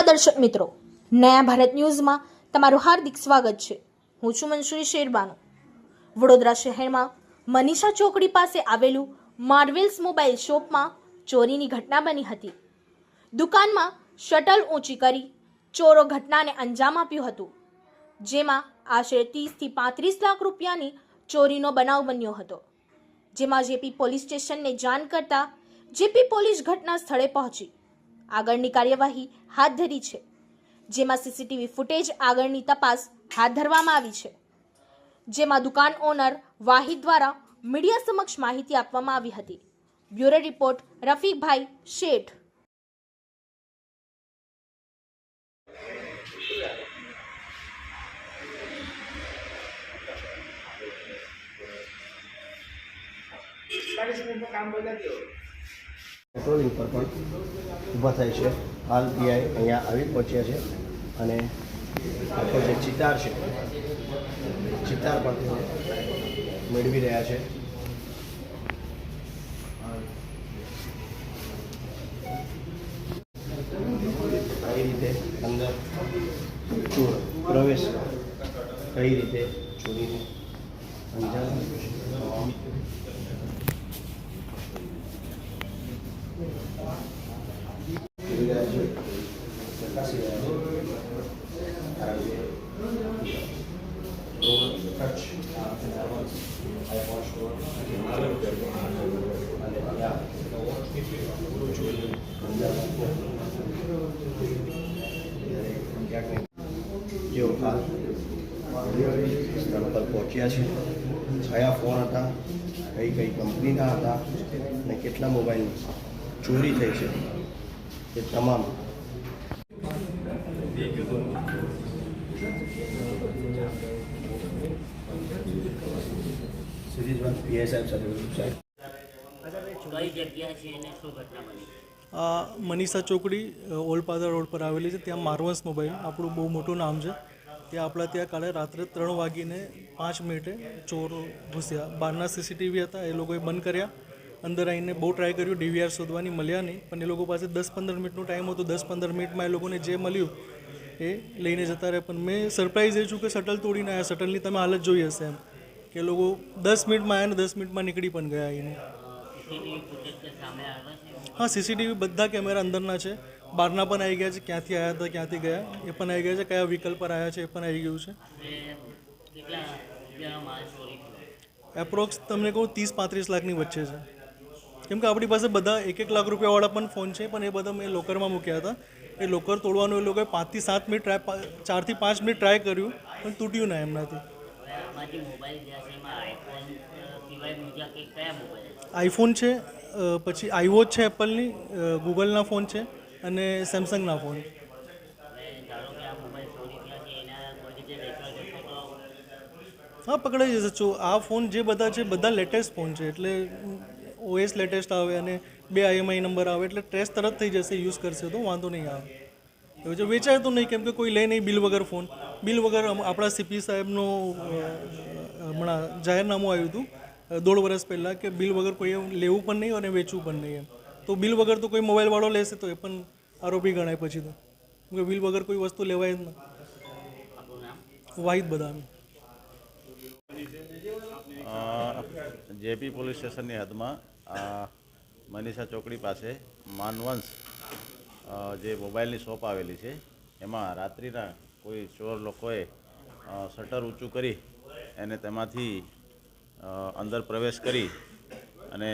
નમસ્કાર દર્શક મિત્રો. નયા ભારત ન્યૂઝમાં તમારું હાર્દિક સ્વાગત છે. હું છું મનસુરી શેરબાનો. વડોદરા શહેરમાં મનીષા ચોકડી પાસે આવેલું માર્વેલ્સ મોબાઈલ શોપમાં ચોરીની ઘટના બની હતી. દુકાનમાં શટલ ઊંચી કરી ચોરો ઘટનાને અંજામ આપ્યું હતું. જેમાં આશરે ત્રીસથી પાંત્રીસ લાખ રૂપિયાની ચોરીનો બનાવ બન્યો હતો. જેમાં જેપી પોલીસ સ્ટેશનને જાણ કરતા જેપી પોલીસ ઘટના સ્થળે પહોંચી. આગળની કાર્યવાહી હાથ ધરી છે, જેમાં સીસીટીવી ફૂટેજ આગળની તપાસ હાથ ધરવામાં આવી છે. જેમાં દુકાન ઓનર વાહિદ દ્વારા મીડિયા સમક્ષ માહિતી આપવામાં આવી હતી. બ્યુરો રિપોર્ટ, રફીકભાઈ શેઠ. પેટ્રોલિંગ પર પણ ઊભા થાય છે. હાલ પીઆઈ અહીંયા આવી પહોંચ્યા છે અને આખો જે ચિતાર છે. ચિતાર પણ તેઓ મેળવી રહ્યા છે. કઈ રીતે અંદર પ્રવેશ કઈ રીતે ચોરીની અંજામ આપ્યો છે જોઈ રહ્યા છો ચકાસી રહ્યા છો કારણ કે હાલ સ્થળ પર પહોંચ્યા છે. કયા ફોન હતા, કઈ કઈ કંપનીના હતા અને કેટલા મોબાઈલ ચોરી થઈ છે. એ તમામ આ મનીષા ચોકડી ઓલપાદર ઓલપાદા રોડ પર આવેલી છે. ત્યાં માર્વન્સ મોબાઈલ, આપણું બહુ મોટું નામ છે. ત્યાં આપણા ત્યાં કાલે રાત્રે ત્રણ વાગીને પાંચ મિનિટે ચોર ઘૂસ્યા. બહારના સીસીટીવી હતા, એ લોકોએ બંધ કર્યા. અંદર આવીને બહુ ટ્રાય કર્યું, ડીવીઆર શોધવાની મળ્યા નહીં. પણ એ લોકો પાસે દસ પંદર મિનિટનો ટાઈમ હતો. દસ પંદર મિનિટમાં એ લોકોને જે મળ્યું એ લઈને જતા રહે. પણ મેં સરપ્રાઈઝ એ છું કે શટલ તોડીને આવ્યા શટલની તમે હાલત જોઈ હશે એમ. કે લોકો દસ મિનિટમાં આવ્યા ને દસ મિનિટમાં નીકળી પણ ગયા એને હા સીસીટીવી બધા કેમેરા અંદરના છે. બહારના પણ આવી ગયા છે. ક્યાંથી આવ્યા હતા, ક્યાંથી ગયા, એ પણ આવી ગયા છે. કયા વ્હીકલ પર આવ્યા છે, એ પણ આવી ગયું છે. એપ્રોક્સ તમને કહું ત્રીસ પાંત્રીસ લાખની વચ્ચે છે. કેમ કે આપણી પાસે બધા એક એક લાખ રૂપિયાવાળા પણ ફોન છે, પણ એ બધા મેં લોકરમાં મૂક્યા હતા. એ લોકર તોડવાનું એ લોકોએ પાંચથી સાત મિનિટ ટ્રાય ચારથી પાંચ મિનિટ ટ્રાય કર્યું પણ તૂટ્યું ના એમનાથી. આઈફોન છે પછી આઈવોચ છે એપલની ગૂગલના ફોન છે અને સેમસંગના ફોન. હા પકડાઈ જશે. જો આ ફોન જે બધા છે બધા લેટેસ્ટ ફોન છે એટલે ઓએસ લેટેસ્ટ આવે અને બે આઈએમઆઈ નંબર આવે એટલે ટ્રેસ તરત થઈ જશે યુઝ કરશે તો વાંધો નહીં આવે. એવું છે? વેચાય તો નહીં, કેમ કે કોઈ લે નહીં બિલ વગર ફોન બિલ વગર આપણા સીપી સાહેબનું હમણાં જાહેરનામું આવ્યું હતું દોઢ વર્ષ પહેલાં કે બિલ વગર કોઈ લેવું પણ નહીં અને વેચવું પણ નહીં એમ. તો બિલ વગર તો કોઈ મોબાઈલવાળો લેશે તો એ પણ આરોપી ગણાય પછી તો. કે બિલ વગર કોઈ વસ્તુ લેવાય જ ના. વાહિદ બદામી. જેપી પોલીસ સ્ટેશનની હદમાં મનીષા ચોકડી પાસે માનવંશ જે મોબાઈલની શોપ આવેલી છે, એમાં રાત્રિના કોઈ ચોર લોકોએ શટર ઊંચું કરી અને તેમાંથી અંદર પ્રવેશ કરી અને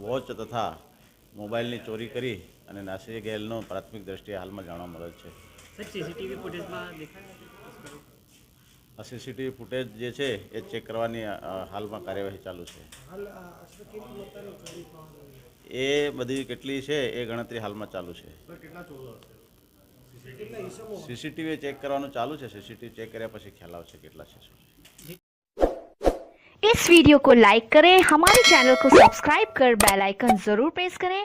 વોચ તથા મોબાઈલની ચોરી કરી અને નાસી ગયેલનો પ્રાથમિક દ્રષ્ટિએ હાલમાં જાણવા મળે છે? આ સીસીટીવી ફૂટેજ જે છે એ ચેક કરવાની અ, હાલમાં કાર્યવાહી ચાલુ છે એ બધી કેટલી છે એ ગણતરી હાલમાં ચાલુ છે સીસીટીવી ચેક કરવાનું ચાલુ છે સીસીટીવી ચેક કર્યા પછી ખ્યાલ આવશે કેટલા છે શું છે इस वीडियो को लाइक करें हमारे चैनल को सब्सक्राइब कर बेल आइकन जरूर प्रेस करें